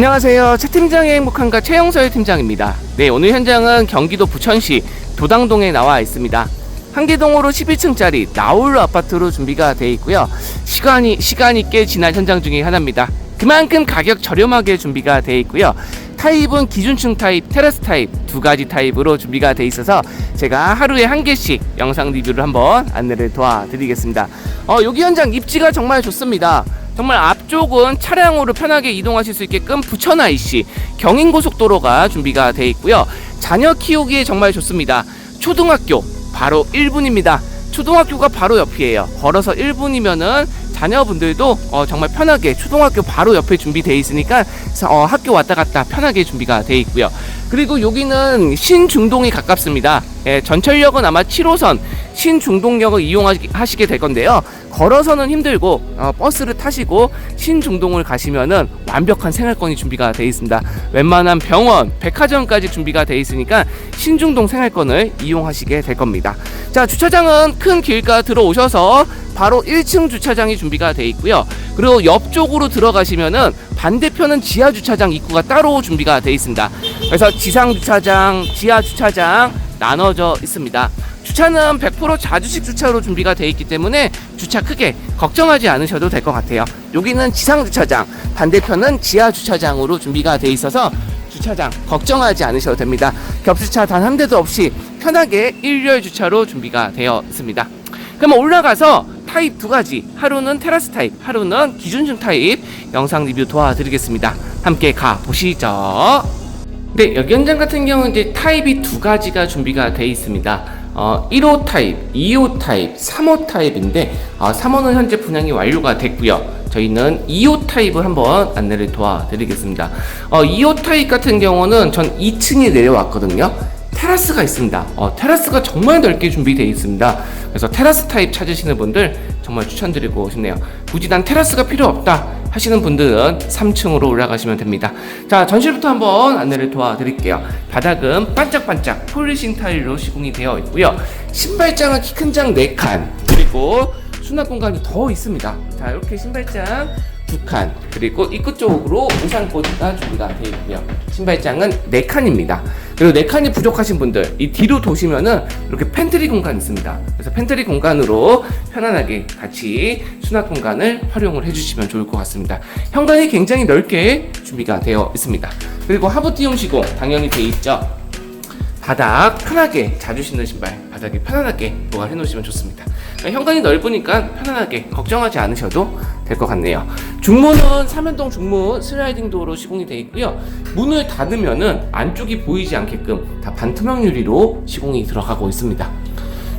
안녕하세요. 최 팀장의 행복한가 최영서의 팀장입니다. 네, 오늘 현장은 경기도 부천시 도당동에 나와 있습니다. 한계동으로 11층짜리 나홀로 아파트로 준비가 되어 있고요. 시간이 시간이 꽤 지난 현장 중에 하나입니다. 그만큼 가격 저렴하게 준비가 되어 있고요. 타입은 기준층 타입, 테라스 타입 두 가지 타입으로 준비가 되어 있어서 제가 하루에 한 개씩 영상 리뷰를 한번 안내를 도와드리겠습니다. 어, 여기 현장 입지가 정말 좋습니다. 정말 앞쪽은 차량으로 편하게 이동하실 수 있게끔 부천 IC 경인고속도로가 준비가 되어 있고요. 자녀 키우기에 정말 좋습니다. 초등학교 바로 1분입니다. 초등학교가 바로 옆이에요. 걸어서 1분이면은 자녀분들도 어, 정말 편하게 초등학교 바로 옆에 준비되어 있으니까 어, 학교 왔다 갔다 편하게 준비가 되어 있고요. 그리고 여기는 신중동이 가깝습니다. 예, 전철역은 아마 7호선 신중동역을 이용하시게 될 건데요. 걸어서는 힘들고 어, 버스를 타시고 신중동을 가시면은 완벽한 생활권이 준비가 되어 있습니다. 웬만한 병원, 백화점까지 준비가 되어 있으니까 신중동 생활권을 이용하시게 될 겁니다. 자, 주차장은 큰 길가 들어오셔서 바로 1층 주차장이 준비가 되어 있고요. 그리고 옆쪽으로 들어가시면은 반대편은 지하 주차장 입구가 따로 준비가 되어 있습니다. 그래서 지상 주차장, 지하 주차장 나눠져 있습니다. 주차는 100% 자주식 주차로 준비가 되어 있기 때문에 주차 크게 걱정하지 않으셔도 될 것 같아요. 여기는 지상 주차장, 반대편은 지하 주차장으로 준비가 되어 있어서 주차장 걱정하지 않으셔도 됩니다. 겹주차 단 한 대도 없이 편하게 일렬 주차로 준비가 되어 있습니다. 그럼 올라가서 타입 두 가지, 하루는 테라스 타입, 하루는 기준층 타입 영상 리뷰 도와드리겠습니다. 함께 가 보시죠. 네, 여기 현장 같은 경우는 이제 타입이 두 가지가 준비가 되어 있습니다. 어, 1호 타입, 2호 타입, 3호 타입인데 어, 3호는 현재 분양이 완료가 됐고요. 저희는 2호 타입을 한번 안내를 도와드리겠습니다. 어, 2호 타입 같은 경우는 전 2층에 내려왔거든요. 테라스가 있습니다. 어, 테라스가 정말 넓게 준비되어 있습니다. 그래서 테라스 타입 찾으시는 분들 정말 추천드리고 싶네요. 굳이 난 테라스가 필요 없다 하시는 분들은 3층으로 올라가시면 됩니다. 자, 전실부터 한번 안내를 도와드릴게요. 바닥은 반짝반짝 폴리싱 타일로 시공이 되어 있고요. 신발장은 키 큰 장 4칸, 그리고 수납 공간이 더 있습니다. 자, 이렇게 신발장 두 칸, 그리고 입구 쪽으로 우산꽂이가 준비가 되어 있고요. 신발장은 4칸입니다. 그리고 4칸이 부족하신 분들, 이 뒤로 도시면은 이렇게 팬트리 공간 있습니다. 그래서 팬트리 공간으로 편안하게 같이 수납 공간을 활용을 해주시면 좋을 것 같습니다. 현관이 굉장히 넓게 준비가 되어 있습니다. 그리고 하부티용 시공 당연히 되어 있죠. 바닥 편하게 자주 신는 신발 바닥에 편안하게 보관해 놓으시면 좋습니다 그러니까 현관이 넓으니까 편안하게 걱정하지 않으셔도 될 것 같네요 중문은 삼연동 중문 슬라이딩 도어로 시공이 되어 있고요 문을 닫으면은 안쪽이 보이지 않게끔 다 반투명 유리로 시공이 들어가고 있습니다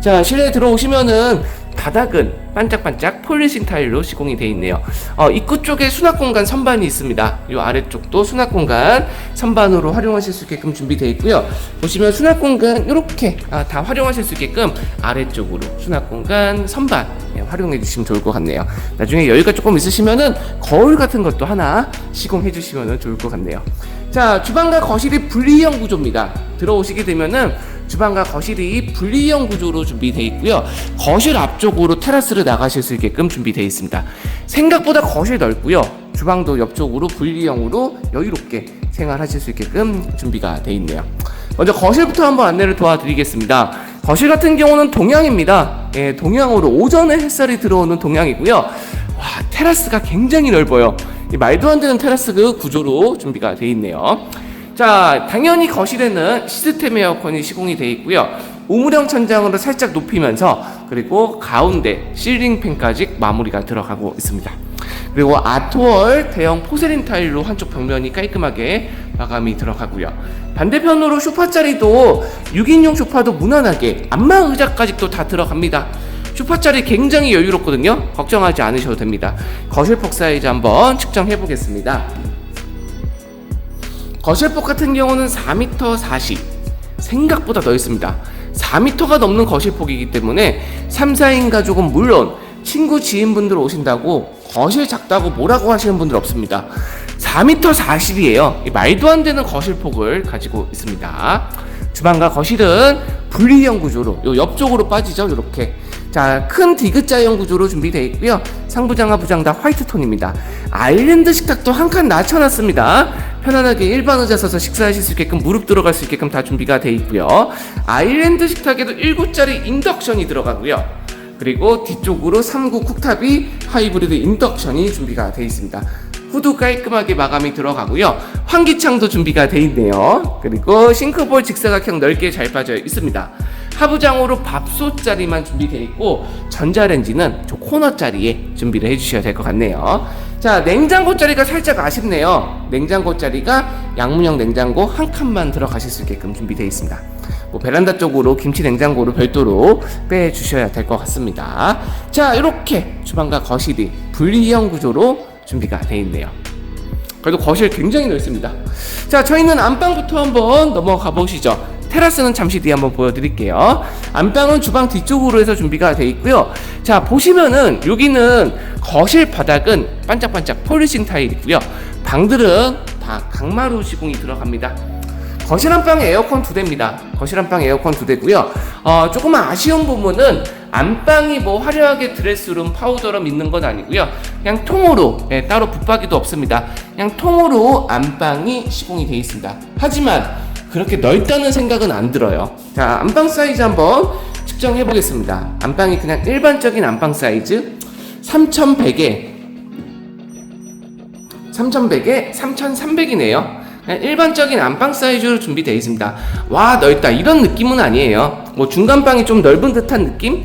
자 실내에 들어오시면은 바닥은 반짝반짝 폴리싱 타일로 시공이 되어 있네요. 어, 입구 쪽에 수납 공간 선반이 있습니다. 이 아래쪽도 수납 공간 선반으로 활용하실 수 있게끔 준비되어 있고요. 보시면 수납 공간 이렇게 아, 다 활용하실 수 있게끔 아래쪽으로 수납 공간 선반 예, 활용해 주시면 좋을 것 같네요. 나중에 여유가 조금 있으시면은 거울 같은 것도 하나 시공해 주시면 좋을 것 같네요. 자 주방과 거실이 분리형 구조입니다. 들어오시게 되면은 주방과 거실이 분리형 구조로 준비되어 있고요. 거실 앞쪽으로 테라스를 나가실 수 있게끔 준비되어 있습니다. 생각보다 거실 넓고요. 주방도 옆쪽으로 분리형으로 여유롭게 생활하실 수 있게끔 준비가 되어 있네요. 먼저 거실부터 한번 안내를 도와드리겠습니다. 거실 같은 경우는 동향입니다. 예, 동향으로 오전에 햇살이 들어오는 동향이고요. 와, 테라스가 굉장히 넓어요. 이 말도 안 되는 테라스 그 구조로 준비가 되어 있네요. 자, 당연히 거실에는 시스템 에어컨이 시공이 되어 있고요. 우물형 천장으로 살짝 높이면서 그리고 가운데 실링 팬까지 마무리가 들어가고 있습니다. 그리고 아트월 대형 포세린 타일로 한쪽 벽면이 깔끔하게 마감이 들어가고요. 반대편으로 소파 자리도 6인용 소파도 무난하게 안마 의자까지 또다 들어갑니다. 소파 자리 굉장히 여유롭거든요. 걱정하지 않으셔도 됩니다. 거실폭 사이즈 한번 측정해 보겠습니다. 거실폭 같은 경우는 4m 40 생각보다 넓습니다 4m가 넘는 거실폭이기 때문에 3, 4인 가족은 물론 친구 지인분들 오신다고 거실 작다고 뭐라고 하시는 분들 없습니다 4m 40이에요 말도 안 되는 거실 폭을 가지고 있습니다 주방과 거실은 분리형 구조로 요 옆쪽으로 빠지죠 이렇게 자, 큰 디귿자형 구조로 준비되어 있고요. 상부장과 부장 다 화이트 톤입니다. 아일랜드 식탁도 한 칸 낮춰놨습니다. 편안하게 일반 의자 서서 식사하실 수 있게끔 무릎 들어갈 수 있게끔 다 준비가 돼 있고요. 아일랜드 식탁에도 1구짜리 인덕션이 들어가고요. 그리고 뒤쪽으로 3구 쿡탑이 하이브리드 인덕션이 준비가 돼 있습니다. 후드 깔끔하게 마감이 들어가고요. 환기창도 준비가 돼 있네요. 그리고 싱크볼 직사각형 넓게 잘 빠져 있습니다. 하부장으로 밥솥 자리만 준비되어 있고 전자레인지는 저 코너 자리에 준비를 해주셔야 될 것 같네요. 자 냉장고 자리가 살짝 아쉽네요. 냉장고 자리가 양문형 냉장고 한 칸만 들어가실 수 있게끔 준비되어 있습니다. 뭐 베란다 쪽으로 김치 냉장고를 별도로 빼 주셔야 될 것 같습니다. 자 이렇게 주방과 거실이 분리형 구조로 준비가 되어 있네요. 그래도 거실 굉장히 넓습니다. 자, 저희는 안방부터 한번 넘어가 보시죠. 테라스는 잠시 뒤에 한번 보여드릴게요. 안방은 주방 뒤쪽으로 해서 준비가 되어 있고요. 자, 보시면은 여기는 거실 바닥은 반짝반짝 폴리싱 타일이고요. 방들은 다 강마루 시공이 들어갑니다. 거실 안방에 에어컨 두 대입니다. 거실 안방 에어컨 두 대고요. 어, 조금만 아쉬운 부분은 안방이 뭐 화려하게 드레스룸, 파우더룸 있는 건 아니고요. 그냥 통으로 예, 따로 붙박이도 없습니다. 그냥 통으로 안방이 시공이 되어 있습니다. 하지만 그렇게 넓다는 생각은 안 들어요. 자, 안방 사이즈 한번 측정해 보겠습니다. 안방이 그냥 일반적인 안방 사이즈 3100에 3100에 3300이네요. 그냥 일반적인 안방 사이즈로 준비되어 있습니다. 와 넓다 이런 느낌은 아니에요. 뭐 중간방이 좀 넓은 듯한 느낌?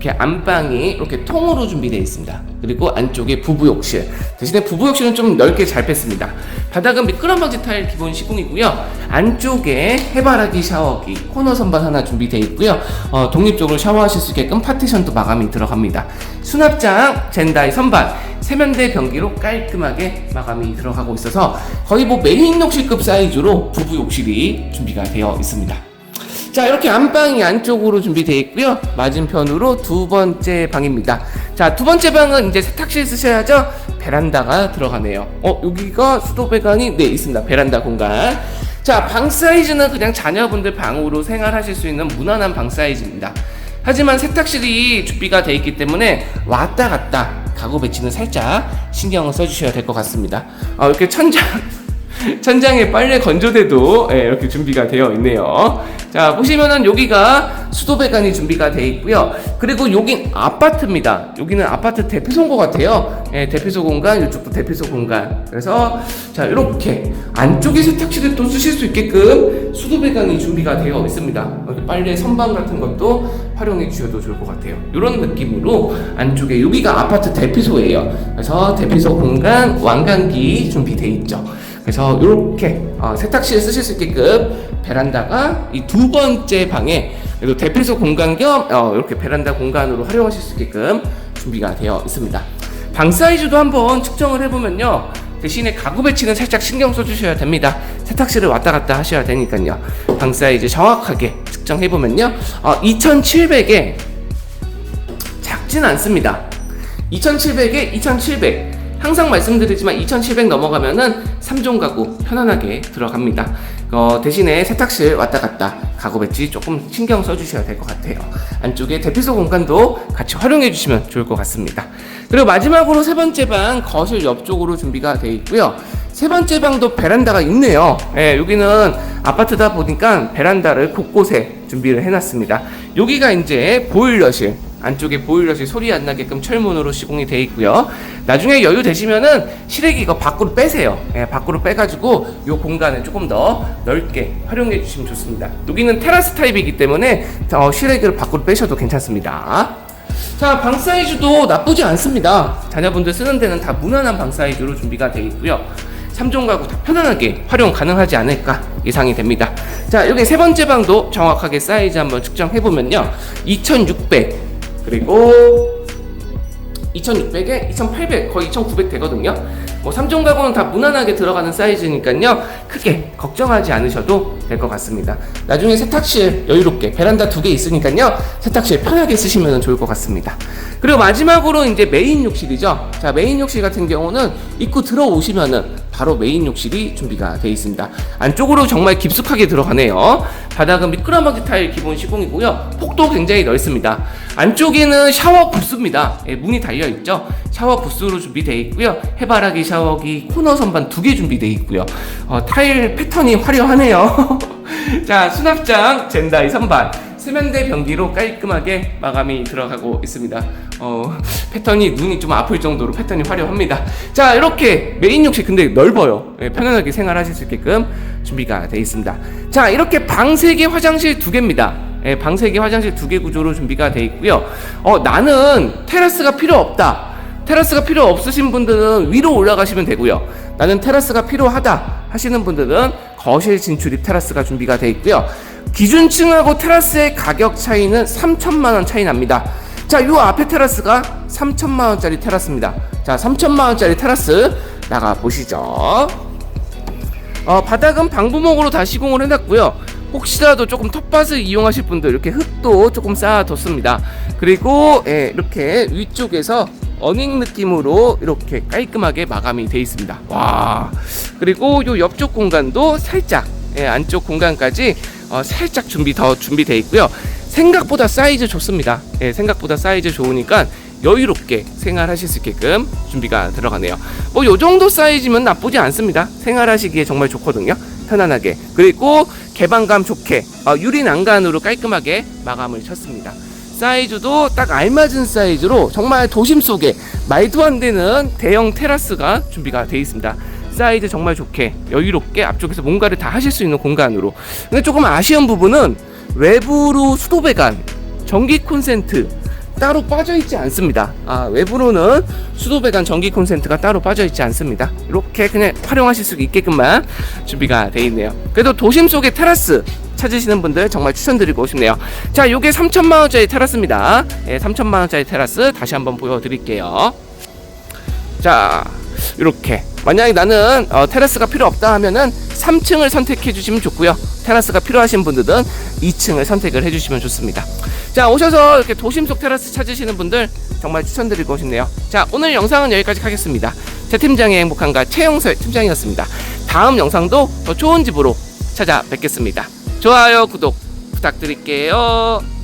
이렇게 안방이 이렇게 통으로 준비되어 있습니다. 그리고 안쪽에 부부 욕실. 대신에 부부 욕실은 좀 넓게 잘 뺐습니다. 바닥은 미끄럼 방지 타일 기본 시공이고요. 안쪽에 해바라기 샤워기, 코너 선반 하나 준비되어 있고요. 어, 독립적으로 샤워하실 수 있게끔 파티션도 마감이 들어갑니다. 수납장, 젠다이 선반, 세면대 변기로 깔끔하게 마감이 들어가고 있어서 거의 뭐 메인 욕실급 사이즈로 부부 욕실이 준비가 되어 있습니다. 자 이렇게 안방이 안쪽으로 준비되어 있고요. 맞은편으로 두 번째 방입니다. 자 두 번째 방은 이제 세탁실 쓰셔야죠. 베란다가 들어가네요. 어 여기가 수도 배관이 네 있습니다. 베란다 공간. 자 방 사이즈는 그냥 자녀분들 방으로 생활하실 수 있는 무난한 방 사이즈입니다. 하지만 세탁실이 준비가 되어 있기 때문에 왔다 갔다 가구 배치는 살짝 신경을 써주셔야 될 것 같습니다. 어, 이렇게 천장 천장에 빨래 건조대도 예, 이렇게 준비가 되어 있네요. 자 보시면은 여기가 수도 배관이 준비가 되어 있고요. 그리고 여긴 아파트입니다. 여기는 아파트 대피소 인 것 같아요. 예, 대피소 공간, 이쪽도 대피소 공간. 그래서 자 이렇게 안쪽에 세탁실을 또 쓰실 수 있게끔 수도 배관이 준비가 되어 있습니다. 빨래 선반 같은 것도 활용해 주셔도 좋을 것 같아요. 이런 느낌으로 안쪽에 여기가 아파트 대피소예요. 그래서 대피소 공간 완강기 준비되어 있죠. 그래서 이렇게 어, 세탁실 쓰실 수 있게끔 베란다가 이 두 번째 방에 그래도 대피소 공간 겸 어, 이렇게 베란다 공간으로 활용하실 수 있게끔 준비가 되어 있습니다. 방 사이즈도 한번 측정을 해보면요. 대신에 가구 배치는 살짝 신경 써주셔야 됩니다. 세탁실을 왔다 갔다 하셔야 되니까요. 방 사이즈 정확하게 측정해보면요. 어, 2700에 작진 않습니다. 2700에 2700. 항상 말씀드리지만 2700 넘어가면은 3종 가구 편안하게 들어갑니다. 어, 대신에 세탁실 왔다 갔다 가구 배치 조금 신경 써주셔야 될 것 같아요. 안쪽에 대피소 공간도 같이 활용해 주시면 좋을 것 같습니다. 그리고 마지막으로 세 번째 방 거실 옆쪽으로 준비가 되어 있고요. 세 번째 방도 베란다가 있네요. 예, 여기는 아파트다 보니까 베란다를 곳곳에 준비를 해놨습니다. 여기가 이제 보일러실. 안쪽에 보일러실 소리 안 나게끔 철문으로 시공이 되어 있고요. 나중에 여유 되시면은 실외기 이거 밖으로 빼세요. 예, 밖으로 빼가지고 이 공간을 조금 더 넓게 활용해 주시면 좋습니다. 여기는 테라스 타입이기 때문에 어, 실외기를 밖으로 빼셔도 괜찮습니다. 자, 방 사이즈도 나쁘지 않습니다. 자녀분들 쓰는 데는 다 무난한 방 사이즈로 준비가 되어 있고요. 3종 가구 다 편안하게 활용 가능하지 않을까 예상이 됩니다. 자, 여기 세 번째 방도 정확하게 사이즈 한번 측정해 보면요. 2600 그리고 2600에 2800 거의 2900 되거든요. 뭐 3종 가구는 다 무난하게 들어가는 사이즈니까요. 크게 걱정하지 않으셔도 될 것 같습니다. 나중에 세탁실 여유롭게 베란다 두 개 있으니까요. 세탁실 편하게 쓰시면 좋을 것 같습니다. 그리고 마지막으로 이제 메인 욕실이죠. 자, 메인 욕실 같은 경우는 입구 들어오시면은 바로 메인 욕실이 준비가 되어 있습니다. 안쪽으로 정말 깊숙하게 들어가네요. 바닥은 미끄럼하게 타일 기본 시공이고요. 폭도 굉장히 넓습니다. 안쪽에는 샤워 부스입니다. 예, 문이 달려 있죠. 샤워 부스로 준비되어 있고요. 해바라기 샤워기 코너 선반 두 개 준비되어 있고요. 어, 타일 패턴이 화려하네요. 자, 수납장 젠다이 선반. 세면대 변기로 깔끔하게 마감이 들어가고 있습니다. 어, 패턴이 눈이 좀 아플 정도로 패턴이 화려합니다. 자, 이렇게 메인 욕실 근데 넓어요. 예, 편안하게 생활하실 수 있게끔 준비가 되어 있습니다. 자, 이렇게 방 3개, 화장실 2개입니다. 예, 방 3개, 화장실 2개 구조로 준비가 되어 있고요. 어, 나는 테라스가 필요 없다. 테라스가 필요 없으신 분들은 위로 올라가시면 되고요. 나는 테라스가 필요하다 하시는 분들은 거실 진출입 테라스가 준비가 되어 있고요. 기준층하고 테라스의 가격 차이는 3천만 원 차이 납니다. 자, 요 앞에 테라스가 3천만 원짜리 테라스입니다. 자, 3천만 원짜리 테라스 나가 보시죠. 어, 바닥은 방부목으로 다 시공을 해놨고요. 혹시라도 조금 텃밭을 이용하실 분들 이렇게 흙도 조금 쌓아뒀습니다. 그리고 예, 이렇게 위쪽에서 어닝 느낌으로 이렇게 깔끔하게 마감이 되어 있습니다. 와 그리고 요 옆쪽 공간도 살짝 예, 안쪽 공간까지 어, 살짝 준비 더 준비되어 있고요. 생각보다 사이즈 좋습니다. 예, 생각보다 사이즈 좋으니까 여유롭게 생활하실 수 있게끔 준비가 들어가네요. 뭐 요 정도 사이즈면 나쁘지 않습니다. 생활하시기에 정말 좋거든요. 편안하게 그리고 개방감 좋게 어, 유리 난간으로 깔끔하게 마감을 쳤습니다. 사이즈도 딱 알맞은 사이즈로 정말 도심 속에 말도 안 되는 대형 테라스가 준비가 되어 있습니다. 사이즈 정말 좋게 여유롭게 앞쪽에서 뭔가를 다 하실 수 있는 공간으로. 근데 조금 아쉬운 부분은 외부로 수도 배관, 전기 콘센트 따로 빠져 있지 않습니다. 아, 외부로는 수도 배관 전기 콘센트가 따로 빠져 있지 않습니다. 이렇게 그냥 활용하실 수 있게끔만 준비가 되어 있네요. 그래도 도심 속의 테라스 찾으시는 분들 정말 추천드리고 싶네요. 자, 요게 3천만 원짜리 테라스입니다. 예, 3천만 원짜리 테라스 다시 한번 보여 드릴게요. 자, 이렇게 만약에 나는 어, 테라스가 필요 없다 하면은 3층을 선택해 주시면 좋고요. 테라스가 필요하신 분들은 2층을 선택을 해 주시면 좋습니다. 자, 오셔서 이렇게 도심 속 테라스 찾으시는 분들 정말 추천드리고 싶네요. 자, 오늘 영상은 여기까지 하겠습니다. 제 팀장의 행복한가 최영설 팀장이었습니다. 다음 영상도 더 좋은 집으로 찾아뵙겠습니다. 좋아요, 구독 부탁드릴게요.